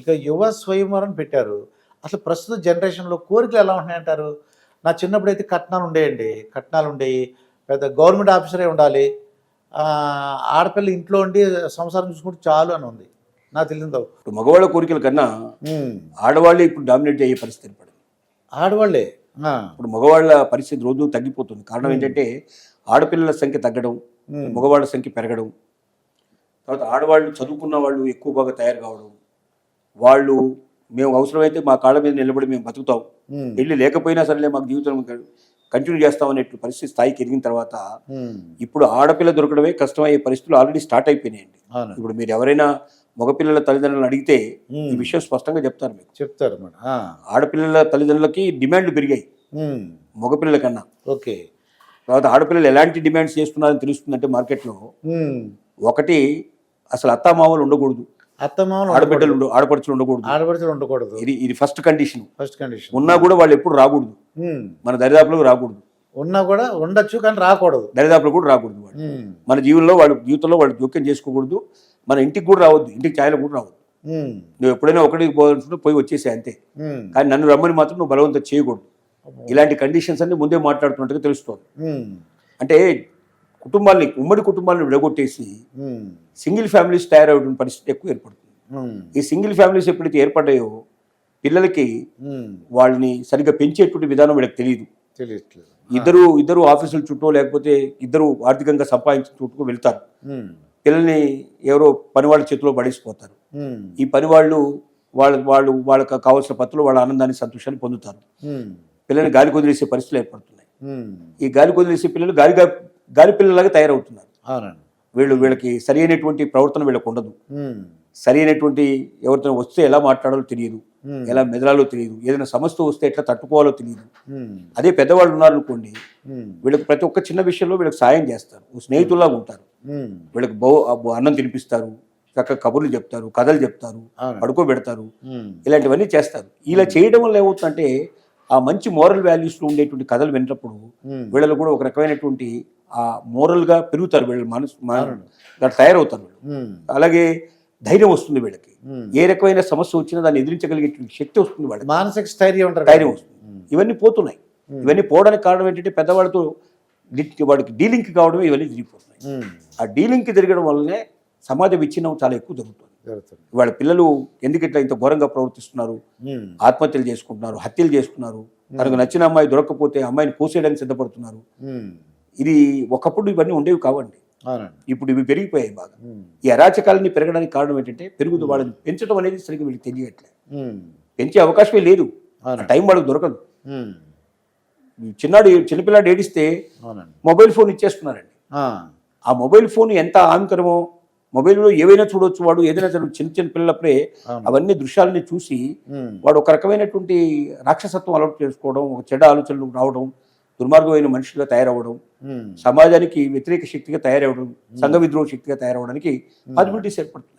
ఇక యువ స్వయంవరం పెట్టారు. అసలు ప్రస్తుత జనరేషన్లో కోరికలు ఎలా ఉంటున్నాయంటారు నా చిన్నప్పుడు అయితే కట్నాలు ఉండేయండి. కట్నాలు ఉండేవి పెద్ద గవర్నమెంట్ ఆఫీసరే ఉండాలి. ఆడపిల్ల ఇంట్లో ఉండి సంసారం చూసుకుంటే చాలు అని ఉంది. నాకు తెలియదు. ఇప్పుడు మగవాళ్ళ కోరికల కన్నా ఆడవాళ్ళే ఇప్పుడు డామినేట్ అయ్యే పరిస్థితి ఏర్పడింది. ఆడవాళ్ళే. ఇప్పుడు మగవాళ్ళ పరిస్థితి రోజు తగ్గిపోతుంది. కారణం ఏంటంటే ఆడపిల్లల సంఖ్య తగ్గడం మగవాళ్ళ సంఖ్య పెరగడం తర్వాత ఆడవాళ్ళు చదువుకున్న వాళ్ళు ఎక్కువ బాగా తయారు కావడం వాళ్ళు మేము అవసరమైతే మా కాళ్ళ మీద నిలబడి మేము బతుకుతాం. ఉమ్, పెళ్ళి లేకపోయినా సరేలే మాకు జీవితం కంటిన్యూ చేస్తాం అనేట్టు పరిస్థితి స్థాయికి ఎదిగిన తర్వాత ఉమ్, ఇప్పుడు ఆడపిల్ల దొరకడమే కష్టమయ్యే పరిస్థితులు ఆల్రెడీ స్టార్ట్ అయిపోయినాయండి. ఇప్పుడు మీరు ఎవరైనా మగపిల్లల తల్లిదండ్రులను అడిగితే ఈ విషయం స్పష్టంగా చెప్తారు మీకు. చెప్తారు ఆడపిల్లల తల్లిదండ్రులకి డిమాండ్లు పెరిగాయి. మగపిల్లల కన్నా. ఓకే. తర్వాత ఆడపిల్లలు ఎలాంటి డిమాండ్స్ చేస్తున్నారని తెలుస్తుందంటే మార్కెట్లో ఒకటి అసలు అత్తామామలు ఉండకూడదు. అత్తమామలు ఆడబిడ్డలు ఉండ ఆడపడుచులు ఉండకూడదు. ఆడపడుచులు ఉండకూడదు. ఇది ఇది ఫస్ట్ కండిషన్ ఫస్ట్ కండిషన్ ఉన్నా కూడా వాళ్ళు ఎప్పుడు రాకూడదు. మన దరిదాపులకు రాకూడదు. ఉన్నా కూడా ఉండొచ్చు కానీ రాకూడదు. దరిదాపులకు కూడా రాకూడదు వాళ్ళు. మన జీవనంలో వాళ్ళు జీవితంలో వాళ్ళు జోక్యం చేసుకోకూడదు. మన ఇంటికి కూడా రావద్దు. ఇంటికి ఛాయలు కూడా రావద్దు. నువ్వు ఎప్పుడైనా ఒకటికి పోవాల్సింటే పోయి వచ్చేసే అంతే. కానీ నన్ను రమ్మని మాత్రం నువ్వు బలవంతం చేయకూడదు. ఇలాంటి కండిషన్స్ అన్ని ముందే మాట్లాడుతున్నట్టుగా తెలుస్తోంది. అంటే కుటుంబాల్ని ఉమ్మడి కుటుంబాలను విడగొట్టేసి సింగిల్ ఫ్యామిలీస్ తయారవడం పరిస్థితి ఎక్కువ ఏర్పడుతుంది. ఈ సింగిల్ ఫ్యామిలీస్ ఎప్పుడైతే ఏర్పడ్డాయో పిల్లలకి వాళ్ళని సరిగ్గా పెంచేటువంటి విధానం వీళ్ళకి తెలియదు ఇద్దరు ఇద్దరు ఆఫీసుల చుట్టూ లేకపోతే ఇద్దరు ఆర్థికంగా సంపాదించిన చుట్టూ వెళ్తారు. పిల్లల్ని ఎవరో పని వాళ్ళ చేతిలో పడేసిపోతారు. ఈ పని వాళ్ళు వాళ్ళ వాళ్ళు వాళ్ళకి కావాల్సిన పత్రులు వాళ్ళ ఆనందాన్ని సంతోషాన్ని పొందుతారు. పిల్లల్ని గాలి కొదిలేసే పరిస్థితులు ఏర్పడుతున్నాయి. ఈ గాలి కొదిలేసే పిల్లలు గాలి గాలి పిల్లలాగా తయారవుతున్నారు. వీళ్ళు వీళ్ళకి సరి అయినటువంటి ప్రవర్తన వీళ్ళకు ఉండదు. సరి అయినటువంటి ఎవరితో వస్తే ఎలా మాట్లాడాలో తెలియదు. ఎలా మెదలాలో తెలియదు. ఏదైనా సమస్య వస్తే ఎట్లా తట్టుకోవాలో తెలియదు. అదే పెద్దవాళ్ళు ఉన్నారనుకోండి వీళ్ళకి ప్రతి ఒక్క చిన్న విషయంలో వీళ్ళకి సాయం చేస్తారు. స్నేహితుల్లాగా ఉంటారు. వీళ్ళకి బౌ అన్నం తినిపిస్తారు. చక్కగా కబుర్లు చెప్తారు కథలు చెప్తారు పడుకోబెడతారు. ఇలాంటివన్నీ చేస్తారు. ఇలా చేయడం వల్ల ఏమవుతుందంటే ఆ మంచి మోరల్ వాల్యూస్లో ఉండేటువంటి కథలు విన్నప్పుడు ఉమ్, వీళ్ళలో కూడా ఒక రకమైనటువంటి ఆ మోరల్గా పెరుగుతారు వీళ్ళు మనసు తయారవుతారు వీళ్ళు. అలాగే ధైర్యం వస్తుంది వీళ్ళకి. ఏ రకమైన సమస్య వచ్చినా దాన్ని ఎదిరించగలిగేటువంటి శక్తి వస్తుంది వాళ్ళకి. మానసిక స్థైర్యం ఉంటారు ధైర్యం వస్తుంది. ఇవన్నీ పోతున్నాయి. ఇవన్నీ పోవడానికి కారణం ఏంటంటే పెద్దవాళ్ళతో వాడికి డీలింక్ కావడమే ఇవన్నీ జరిగిపోతున్నాయి ఉమ్, ఆ డీలింక్ జరగడం వల్లనే సమాజ విచ్ఛిన్నం చాలా ఎక్కువ జరుగుతుంది. వాళ్ళ పిల్లలు ఎందుకు ఇట్లా ఇంత ఘోరంగా ప్రవర్తిస్తున్నారు? ఆత్మహత్యలు చేసుకుంటున్నారు హత్యలు చేసుకున్నారు. తనకు నచ్చిన అమ్మాయి దొరకకపోతే అమ్మాయిని కోసేయడానికి సిద్ధపడుతున్నారు. ఇది ఒకప్పుడు ఇవన్నీ ఉండేవి కావండి. ఇప్పుడు ఇవి పెరిగిపోయాయి బాగా. ఈ అరాచకాలని పెరగడానికి కారణం ఏంటంటే పెరుగుతూ వాళ్ళని పెంచడం అనేది సరిగ్గా వీళ్ళకి తెలియట్లేదు ఉమ్, పెంచే అవకాశమే లేదు. టైం వాళ్ళకి దొరకదు. చిన్నాడు చిన్నపిల్లాడు ఏడిస్తే మొబైల్ ఫోన్ ఇచ్చేస్తున్నారండి. ఆ, మొబైల్ ఫోన్ ఎంత హానికరమో మొబైల్లో ఏవైనా చూడొచ్చు వాడు ఏదైనా చదువు చిన్న చిన్న పిల్లలప్పుడే అవును. అవన్నీ దృశ్యాలని చూసి వాడు ఒక రకమైనటువంటి రాక్షసత్వం అలవాటు చేసుకోవడం ఒక చెడ్డ ఆలోచనలు రావడం దుర్మార్గమైన మనుషులుగా తయారవడం ఉమ్, సమాజానికి వ్యతిరేక శక్తిగా తయారవడం సంఘ విద్రోహ శక్తిగా తయారవడానికి పాసిబిలిటీస్ ఏర్పడుతున్నాయి.